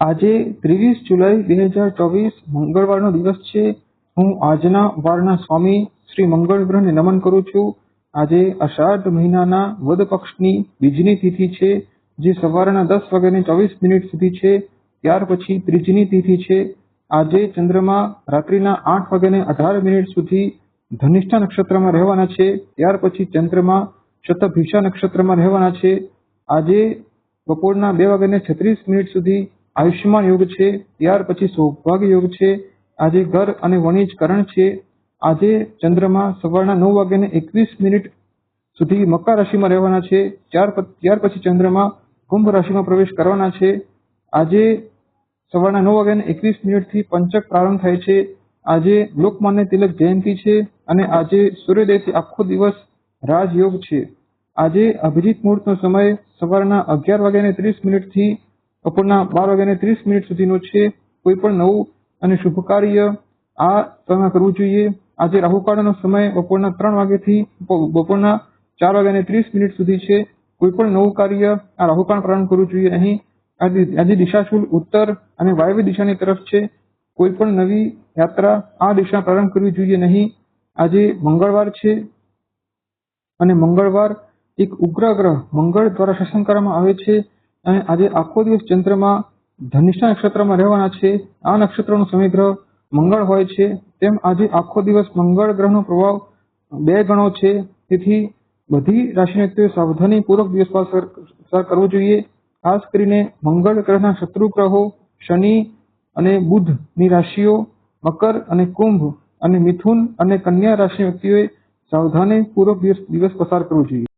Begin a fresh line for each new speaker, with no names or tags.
આજે ત્રેવીસ જુલાઈ બે હજાર ચોવીસ મંગળવારનો દિવસ છે. હું આજના વારના સ્વામી શ્રી મંગળ ગ્રહને નમન કરું છું. આજે અષાઢ મહિનાના વદ પક્ષની બીજની તિથિ છે, જે સવારના દસ વાગ્યાને ચોવીસ મિનિટ સુધી છે. ત્યાર પછી ત્રીજની તિથિ છે. આજે ચંદ્રમા રાત્રિના આઠ વાગ્યાને અઢાર મિનિટ સુધી ધનિષ્ઠા નક્ષત્રમાં રહેવાના છે. ત્યાર પછી ચંદ્રમા શતભિષા નક્ષત્રમાં રહેવાના છે. આજે બપોરના બે વાગ્યાને છત્રીસ મિનિટ સુધી આયુષ્યમાન યોગ છે, ત્યાર પછી સૌભાગ્ય યોગ છે. આજે ઘર અને વણિજ કરણ છે. આજે ચંદ્રમા સવારના નવ વાગ્યાને એકવીસ મિનિટ સુધી મકર રાશિમાં રહેવાના છે. ત્યાર પછી ચંદ્રમા કુંભ રાશિમાં પ્રવેશ કરવાના છે. આજે સવારના નવ વાગ્યાને એકવીસ મિનિટથી પંચક પ્રારંભ થાય છે. આજે લોકમાન્ય તિલક જયંતિ છે અને આજે સૂર્યોદયથી આખો દિવસ રાજયોગ છે. આજે અભિજીત મુહૂર્તનો સમય સવારના અગિયાર વાગ્યાને ત્રીસ મિનિટથી બપોરના બાર વાગ્યાને ત્રીસ મિનિટ સુધીનો છે. કોઈ પણ નવું અને શુભ કાર્ય આ સમયમાં કરવું જોઈએ. આજે રાહુકાળનો સમય બપોરના ત્રણ વાગ્યાથી બપોરના ચાર વાગ્યાને ત્રીસ મિનિટ સુધી છે. કોઈ પણ નવું કાર્ય આ રાહુકાળ પ્રારંભ કરવું જોઈએ. નહીં આજે આજે દિશાશુલ ઉત્તર અને વાયવ્ય દિશાની તરફ છે. કોઈ પણ નવી યાત્રા આ દિશા પ્રારંભ કરવી જોઈએ નહીં. આજે મંગળવાર છે. અને મંગળવાર એક ઉગ્ર ગ્રહ મંગળ દ્વારા શાસન કરવામાં આવે છે. અને આજે આખો દિવસ ચંદ્રમાં ધનિષ્ઠા નક્ષત્રમાં રહેવાના છે. આ નક્ષત્રનો સમયગ્રહ મંગળ હોય છે. તેમ આજે આખો દિવસ મંગળ ગ્રહનો પ્રભાવ બે ગણો છે. તેથી બધી રાશિના વ્યક્તિઓએ સાવધાનીપૂર્વક દિવસ પસાર કરવો જોઈએ. ખાસ કરીને મંગળ ગ્રહના શત્રુ ગ્રહો, શનિ અને બુધની રાશિઓ, મકર અને કુંભ અને મિથુન અને કન્યા રાશિના વ્યક્તિઓએ સાવધાનીપૂર્વક દિવસ પસાર કરવો જોઈએ.